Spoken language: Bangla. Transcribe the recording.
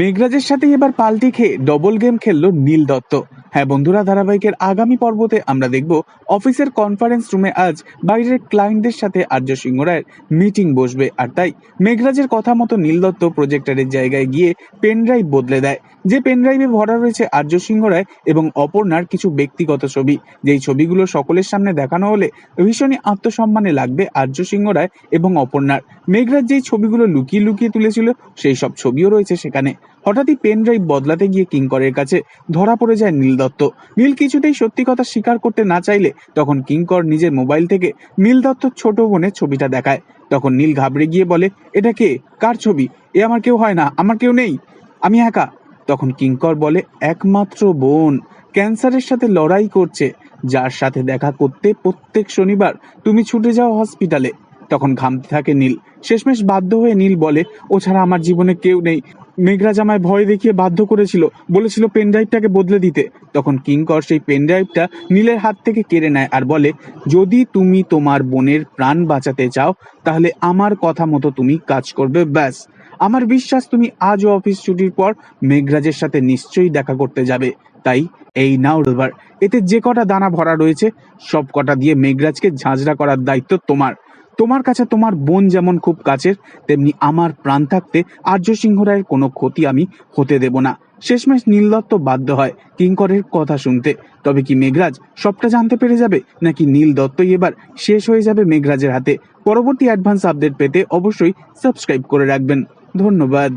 মেঘরাজের সাথে এবার পাল্টি খেয়ে ডবল গেম খেললো নীল দত্ত। হ্যাঁ বন্ধুরা, ধারাবাহিকের আগামী পর্বতে আমরা দেখব অফিসের কনফারেন্স রুমে আজ বাইরের ক্লায়েন্টদের সাথে আর্য সিংহ রায়ের মিটিং বসবে। আর তাই মেঘরাজের কথা মতো নীল দত্ত প্রজেক্টরের জায়গায় গিয়ে পেনড্রাইভ বদলে দেয়, যে পেনড্রাইভে ভরা রয়েছে আর্য সিংহ রায় এবং অপর্ণার কিছু ব্যক্তিগত ছবি। যেই ছবিগুলো সকলের সামনে দেখানো হলে ভীষণই আত্মসম্মানে লাগবে আর্য সিংহ রায় এবং অপর্ণার। মেঘরাজ যেই ছবিগুলো লুকিয়ে লুকিয়ে তুলেছিল, সেই সব ছবিও রয়েছে সেখানে। হঠাৎই পেন ড্রাইভ বদলাতে গিয়ে কিঙ্করের কাছে ধরা পড়ে যায় নীল দত্ত। নীল কিছুতেই সত্যি কথা স্বীকার করতে না চাইলে তখন কিঙ্কর নিজের মোবাইল থেকে নীল দত্তর ছোট বোনের ছবিটা দেখায়। তখন নীল ঘাবড়ে গিয়ে বলে, এটা কে? কার ছবি? এ আমার কেউ হয় না, আমার কেউ নেই, আমি একা। তখন কিঙ্কর বলে, একমাত্র বোন, ক্যান্সারের সাথে লড়াই করছে, যার সাথে দেখা করতে প্রত্যেক শনিবার তুমি ছুটে যাও হসপিটালে। তখন ঘামতে থাকে নীল। শেষমেশ বাধ্য হয়ে নীল বলে, ও ছাড়া আমার জীবনে কেউ নেই। মেঘরাজ আমায় ভয় দেখিয়ে বাধ্য করেছিল, বলেছিল পেনড্রাইভটাকে বদলে দিতে। তখন কিঙ্কর সেই পেনড্রাইভটা নীলের হাত থেকে কেড়ে নেয় আর বলে, যদি তুমি তোমার বোনের প্রাণ বাঁচাতে চাও, তাহলে আমার কথা মতো তুমি কাজ করবে, ব্যাস। আমার বিশ্বাস তুমি আজও অফিস ছুটির পর মেঘরাজের সাথে নিশ্চয়ই দেখা করতে যাবে। তাই এই নাও রিভার এতে যে কটা দানা ভরা রয়েছে, সব কটা দিয়ে মেঘরাজকে ঝাঁঝরা করার দায়িত্ব তোমার। তোমার কাছে তোমার বোন যেমন খুব কাছের, তেমনি আমার প্রাণ থাকতে আর্য সিংহ রায়ের কোনো ক্ষতি আমি হতে দেব না। শেষমেশ নীলদত্ত বাধ্য হয় কিঙ্করের কথা শুনতে। তবে কি মেঘরাজ সবটা জানতে পেরে যাবে, নাকি নীল দত্তই এবার শেষ হয়ে যাবে মেঘরাজের হাতে? পরবর্তী অ্যাডভান্স আপডেট পেতে অবশ্যই সাবস্ক্রাইব করে রাখবেন। ধন্যবাদ।